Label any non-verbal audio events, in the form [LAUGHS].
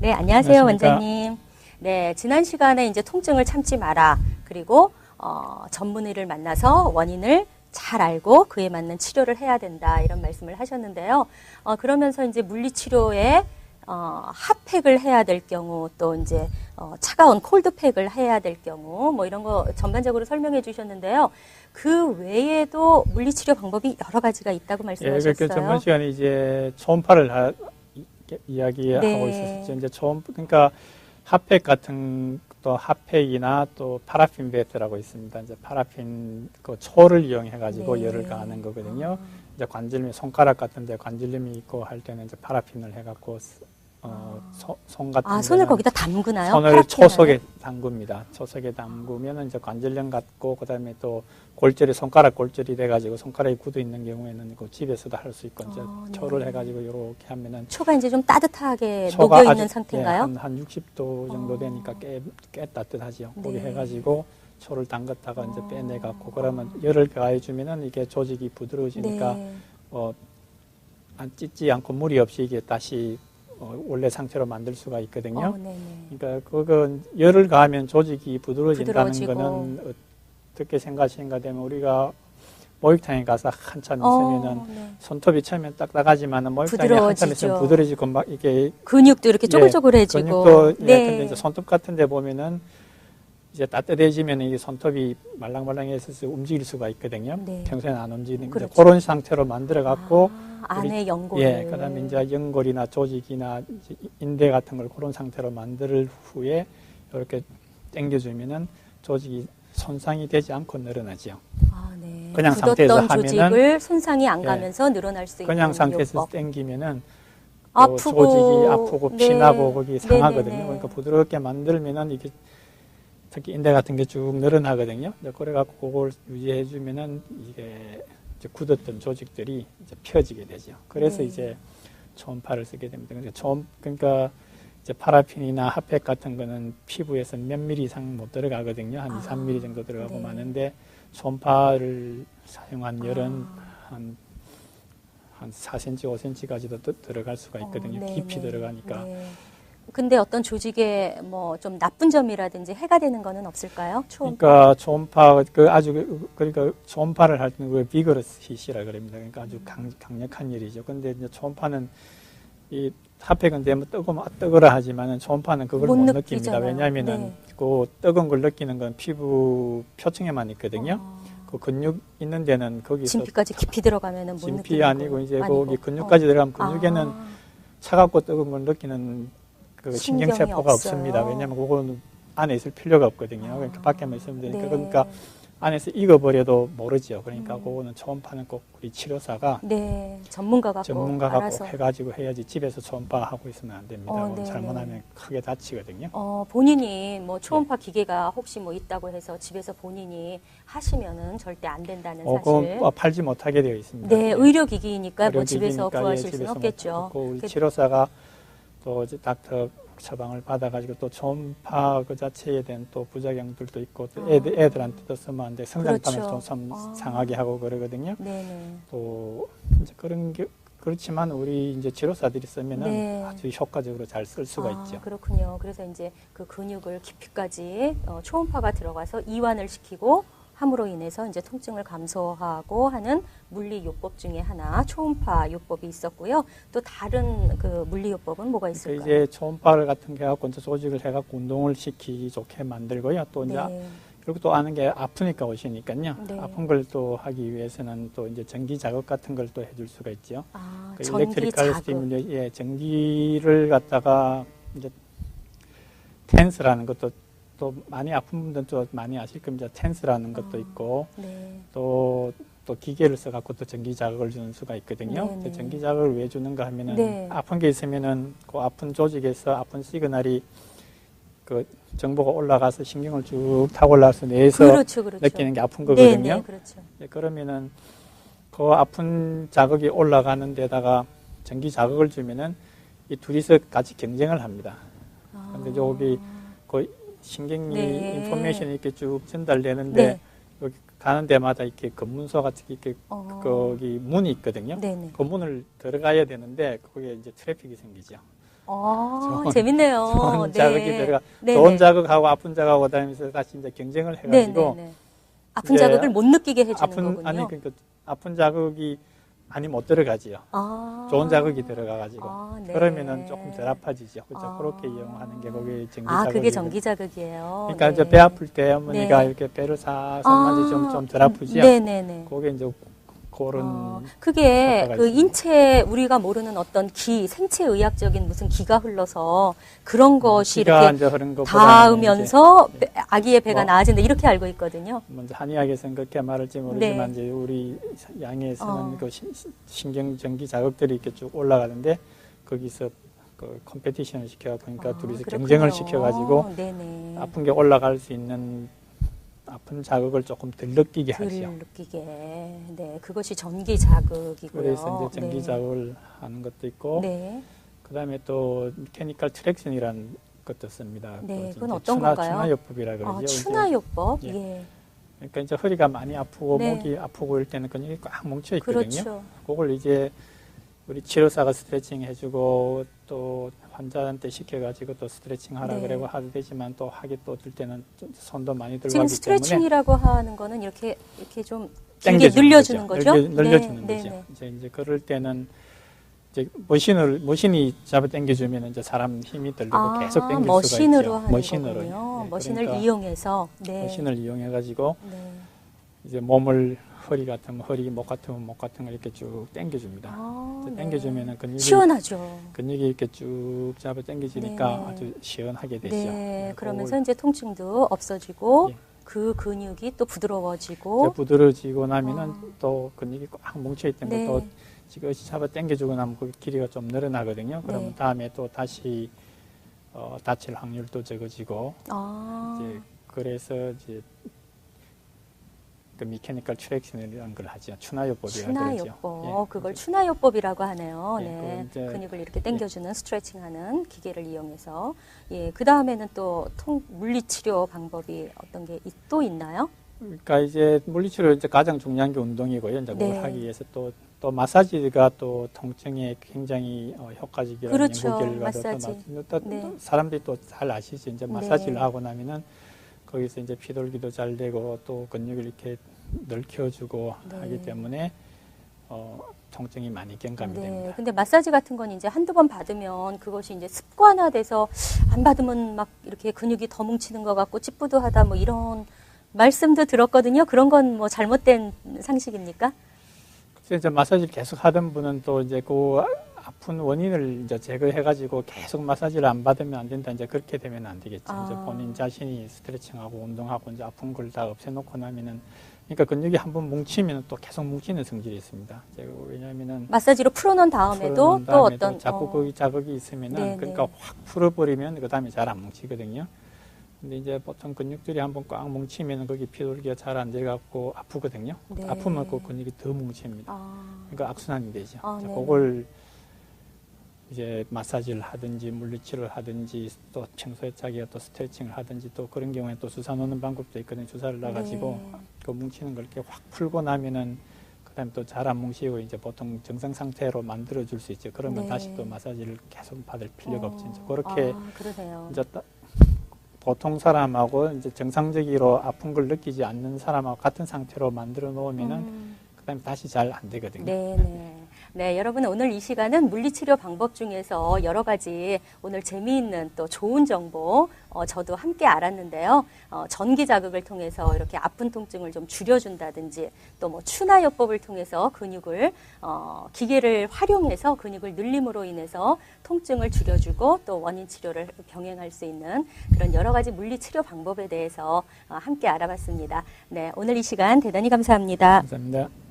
네, 안녕하세요, 안녕하십니까. 원장님. 네, 지난 시간에 이제 통증을 참지 마라. 그리고 어, 전문의를 만나서 원인을 잘 알고 그에 맞는 치료를 해야 된다. 이런 말씀을 하셨는데요. 어, 그러면서 이제 물리치료에 어, 핫팩을 해야 될 경우 또 이제 어, 차가운 콜드팩을 해야 될 경우 뭐 이런 거 전반적으로 설명해 주셨는데요. 그 외에도 물리치료 방법이 여러 가지가 있다고 예, 말씀하셨어요. 그렇게 전번 시간에 이제 초음파를 하, 이- 이야기하고 네. 있었죠. 이제 초음 그러니까 핫팩 같은 또 핫팩이나 또 파라핀 베트라고 있습니다. 이제 파라핀 그 초를 이용해 가지고 네. 열을 가하는 거거든요. 아. 이제 관절염 손가락 같은데 관절염이 있고 할 때는 이제 파라핀을 해 갖고 어, 소- 손 같은 아, 손을 거기다 담그나요? 손을? 초석에 담굽니다. 초석에 담그면은 이제 관절염 같고 그다음에 또 골절이 손가락 골절이 돼가지고 손가락이 굳어 있는 경우에는 그 집에서도 할 수 있고 이제 아, 네. 초를 해가지고 이렇게 하면은 초가 이제 좀 따뜻하게 녹여 있는 아주- 상태인가요? 예, 한, 한 60도 정도 어. 되니까 꽤, 꽤 따뜻하지요. 거기 네. 해가지고 초를 담갔다가 이제 어. 빼내 갖고 그러면 열을 가해주면은 이게 조직이 부드러워지니까 네. 어, 안 찢지 않고 무리 없이 이게 다시 어, 원래 상태로 만들 수가 있거든요. 어, 네네. 그러니까 그건 열을 가하면 조직이 부드러워진다는 부드러워지고. 거는 어떻게 생각하시는가 되면 우리가 목욕탕에 가서 한참 어, 있으면은 네. 손톱이 처음엔 딱딱하지만은 목욕탕에 한참 있으면 부드러워지죠. 부드러지고 막 이게 근육도 이렇게 예, 쪼글쪼글해지고. 근육도 예, 네. 근데 이제 손톱 같은 데 보면은 이제 따뜻해지면 이게 손톱이 말랑말랑해서 움직일 수가 있거든요. 네. 평소에는 안 움직이는 그렇죠. 데 그런 상태로 만들어 갖고 아, 안에 연골. 예, 그다음에 이제 연골이나 조직이나 이제 인대 같은 걸 그런 상태로 만들 후에 이렇게 당겨주면은 조직이 손상이 되지 않고 늘어나죠. 아, 네. 그냥 상태에서 하면은 조직을 손상이 안 예. 가면서 늘어날 수 있는 그냥 상태에서 요법. 당기면은 또 아프고 조직이 아프고 네. 피나고 거기 상하거든요. 네네네. 그러니까 부드럽게 만들면은 이게 특히 인대 같은 게 쭉 늘어나거든요. 이제 그래갖고 그걸 유지해주면은 이게 굳었던 조직들이 이제 펴지게 되죠. 그래서 네. 이제 초음파를 쓰게 됩니다. 그러니까 초음 그러니까 이제 파라핀이나 핫팩 같은 거는 피부에서 몇 미리 이상 못 들어가거든요. 한 아, 2, 3미리 정도 들어가고 네. 마는데 초음파를 사용한 열은 아. 한, 한 4cm, 5cm까지도 들어갈 수가 있거든요. 어, 네, 깊이 네, 들어가니까. 네. 근데 어떤 조직에 뭐 좀 나쁜 점이라든지 해가 되는 거는 없을까요? 초음파. 그러니까 초음파, 그 아주, 그- 그러니까 초음파를 할 때는 그 비거러스 히시라 그럽니다. 그러니까 아주 강, 강력한 열이죠. 근데 이제 초음파는 이 핫팩은 되면 뜨거면 뜨거라 하지만은 초음파는 그걸 못 못, 느낍니다. 왜냐하면은 네. 그 뜨거운 걸 느끼는 건 피부 표층에만 있거든요. 어, 그 근육 있는 데는 거기서 진피까지 깊이 들어가면은 못 진피 아니고 거 이제 아니고. 거기 근육까지 들어가면 어. 근육에는 아, 차갑고 뜨거운 걸 느끼는 그 신경세포가. 없습니다. 왜냐하면 그거는 안에 있을 필요가 없거든요. 그러니까 아, 밖에만 있으면 되니까. 네. 그러니까 안에서 익어버려도 모르죠. 그러니까 음. 그거는 초음파는 꼭 우리 치료사가 네, 전문가가 꼭 전문가가 알아서. 꼭 해가지고 해야지 집에서 초음파 하고 있으면 안 됩니다. 어, 네, 잘못하면 크게 다치거든요. 어, 본인이 뭐 초음파 기계가 혹시 뭐 있다고 해서 집에서 본인이 하시면은 절대 안 된다는 어, 사실. 뭐 팔지 못하게 되어 있습니다. 네, 의료 기기니까 뭐 집에서 의료기기니까, 예, 구하실 수는 없겠죠. 못하고 우리 그- 치료사가 또 이제 닥터 처방을 받아가지고 또 초음파 그 자체에 대한 또 부작용들도 있고 또 아. 애들, 애들한테도 쓰면 안 돼. 성장판을 그렇죠. 좀 섬- 아. 상하게 하고 그러거든요. 네네. 또 이제 그런 게 그렇지만 우리 이제 치료사들이 쓰면은 네. 아주 효과적으로 잘 쓸 수가 아, 있죠. 그렇군요. 그래서 이제 그 근육을 깊이까지 어, 초음파가 들어가서 이완을 시키고 함으로 인해서 이제 통증을 감소하고 하는 물리 요법 중에 하나 초음파 요법이 있었고요. 또 다른 그 물리 요법은 뭐가 그러니까 있을까요? 이제 초음파를 같은 게 해갖고 이제 조직을 해갖고 운동을 시키기 좋게 만들고요. 또 이제 네. 그리고 또 아는 게 아프니까 오시니까요. 네. 아픈 걸 또 하기 위해서는 또 이제 전기 자극 같은 걸 또 해줄 수가 있죠. 아, 그 일렉트리컬. 스티뮬레 예, 전기를 갖다가 이제 텐스라는 것도 또 많이 아픈 분들은 또 많이 아실 겁니다. 텐스라는 것도 아. 있고 네. 또, 또 기계를 써갖고 또 전기 자극을 주는 수가 있거든요. 네네. 근데 전기 자극을 왜 주는가 하면은 네. 아픈 게 있으면은 그 아픈 조직에서 아픈 시그널이 그 정보가 올라가서 신경을 쭉 타고 올라서 뇌에서 그렇죠, 그렇죠. 느끼는 게 아픈 네, 거거든요. 네, 그렇죠. 네, 그러면은 그 아픈 자극이 올라가는 데다가 전기 자극을 주면은 이 둘이서 같이 경쟁을 합니다. 아. 근데 저기 그 신경이 네. 인포메이션이 이렇게 쭉 전달되는데 네. 여기 가는 데마다 이렇게 검문소 같은 게 이렇게 어. 거기 문이 있거든요. 네네. 그 문을 들어가야 되는데 거기에 이제 트래픽이 생기죠. 아, 좋은- 재밌네요. [LAUGHS] 좋은 자극이 들어가 네, 좋은 네. 자극하고 아픈 자극하고 다니면서 다시 이제 경쟁을 네, 해가지고 네, 네. 아픈 자극을 못 느끼게 해주는 아픈 거군요. 아니 그러니까 아픈 자극이 많이 못 들어가지요. 아. 좋은 자극이 들어가가지고 아, 네. 그러면은 조금 덜 아파지죠. 그죠? 아. 그렇게 이용하는 게 그게 전기 아, 자극이. 그게 전기 자극이에요. 그러니까 네. 이제 배 아플 때 어머니가 네. 이렇게 배를 사서 만지면 좀 덜 아프지요. 네, 네, 네. 그게 이제 그런 어, 그게 그 있습니다. 인체 우리가 모르는 어떤 기, 생체 의학적인 무슨 기가 흘러서 그런 것이 피가 이렇게 닿으면서 이제 배- 아기의 배가 뭐. 나아진다 이렇게 알고 있거든요. 먼저 한의학에서는 그렇게 말할지 모르지만 네. 이제 우리 양에서는 어. 그 신- 신경 전기 자극들이 이렇게 쭉 올라가는데 거기서 그 컴페티션을 시켜 보니까 아, 둘이서 그렇군요. 경쟁을 시켜 가지고 네네. 아픈 게 올라갈 수 있는 아픈 자극을 조금 덜 느끼게 덜 하죠. 느끼게. 네, 그것이 전기 자극이고요. 그래서 이제 전기 네. 자극을 하는 것도 있고 네. 그다음에 또 미케니컬 트랙션이라는 것도 씁니다. 네, 그 그건 어떤 추나, 건가요? 추나요법이라 그러죠. 아, 추나요법. 예. 예. 그러니까 이제 허리가 많이 아프고 네. 목이 아프고 이럴 때는 근육이 꽉 뭉쳐 있거든요. 그렇죠. 그걸 이제 우리 치료사가 스트레칭 해주고 또 환자한테 시켜가지고 또 스트레칭 하라 네. 그러고 하도 되지만 또 하기 또 들 때는 좀 손도 많이 들고 지금 하기 스트레칭이라고 하는 거는 이렇게 이렇게 좀 길게 당겨주는 늘려주는 거죠? 늘려, 늘려 주는 네, 거죠. 네, 네. 이제 이제 그럴 때는 이제 머신을 머신이 잡아 당겨주면 이제 사람 힘이 들고 아, 계속 당길 수가 머신으로 있죠. 하는 머신으로 거군요. 네, 머신을 그러니까 이용해서 네. 머신을 이용해 가지고 네. 이제 몸을 허리 같으면 허리, 목 같으면 목 같은 걸 이렇게 쭉 당겨줍니다. 아, 네. 당겨주면은 근육이 시원하죠. 근육이 이렇게 쭉 잡아 당겨지니까 네. 아주 시원하게 되죠. 네, 그러면서 그걸 이제 통증도 없어지고 예. 그 근육이 또 부드러워지고 부드러지고 나면은 아. 또 근육이 꽉 뭉쳐 있던 네. 것도 지그시 잡아 당겨주고 나면 그 길이가 좀 늘어나거든요. 그러면 네. 다음에 또 다시 어, 다칠 확률도 적어지고 아, 이제 그래서 이제 그 미케니컬 트랙션이라는 걸 하죠. 추나요법이라고. 추나요법. 예. 그걸 추나요법이라고 하네요. 예, 네. 근육을 이렇게 당겨주는 스트레칭하는 기계를 이용해서. 예. 그 다음에는 또 통, 물리치료 방법이 어떤 게 또 있나요? 그러니까 이제 물리치료 이제 가장 중요한 게 운동이고요. 이제 그걸 네. 하기 위해서 또, 또 마사지가 또 통증에 굉장히 어, 효과적이라는 그렇죠. 연구 결과도 마사지. 또, 마- 또, 네. 또 사람들이 또 잘 아시죠. 이제 마사지를 네. 하고 나면은 거기서 이제 피돌기도 잘 되고 또 근육을 이렇게 넓혀주고 네. 하기 때문에 어, 통증이 많이 경감이 네. 됩니다. 근데 마사지 같은 건 이제 한두 번 받으면 그것이 이제 습관화돼서 안 받으면 막 이렇게 근육이 더 뭉치는 것 같고 찌뿌드하다 뭐 이런 말씀도 들었거든요. 그런 건 뭐 잘못된 상식입니까? 이제 마사지를 계속 하던 분은 또 이제 그 아픈 원인을 이제 제거해가지고 계속 마사지를 안 받으면 안 된다. 이제 그렇게 되면 안 되겠죠. 아. 이제 본인 자신이 스트레칭하고 운동하고 이제 아픈 걸 다 없애놓고 나면은 그러니까 근육이 한번 뭉치면 또 계속 뭉치는 성질이 있습니다. 왜냐하면은 마사지로 풀어놓은 다음에도 풀어놓은 또 어떤 자꾸 어, 거기 자극이 있으면은 네, 그러니까 네. 확 풀어버리면 그 다음에 잘 안 뭉치거든요. 근데 이제 보통 근육들이 한번 꽉 뭉치면 거기 피돌기가 잘안 들어가고 아프거든요. 네. 아프면 그 근육이 더 뭉칩니다. 아, 그러니까 악순환이 되죠. 아, 자, 네. 그걸 이제 마사지를 하든지 물리치료를 하든지 또 평소에 자기가 또 스트레칭을 하든지 또 그런 경우에 또 주사 놓는 방법도 있거든요. 주사를 놔가지고 네. 그 뭉치는 걸 이렇게 확 풀고 나면은 그다음에 또 잘 안 뭉치고 이제 보통 정상 상태로 만들어 줄 수 있죠. 그러면 네. 다시 또 마사지를 계속 받을 필요가 어, 없죠. 이제 그렇게 아, 그러네요. 이제 따- 보통 사람하고 이제 정상적으로 아픈 걸 느끼지 않는 사람하고 같은 상태로 만들어 놓으면은 음. 그다음에 다시 잘 안 되거든요. 네, 네. 네, 여러분 오늘 이 시간은 물리치료 방법 중에서 여러 가지 오늘 재미있는 또 좋은 정보 어, 저도 함께 알았는데요. 어, 전기 자극을 통해서 이렇게 아픈 통증을 좀 줄여준다든지 또 뭐 추나요법을 통해서 근육을 어, 기계를 활용해서 근육을 늘림으로 인해서 통증을 줄여주고 또 원인 치료를 병행할 수 있는 그런 여러 가지 물리치료 방법에 대해서 어, 함께 알아봤습니다. 네, 오늘 이 시간 대단히 감사합니다. 감사합니다.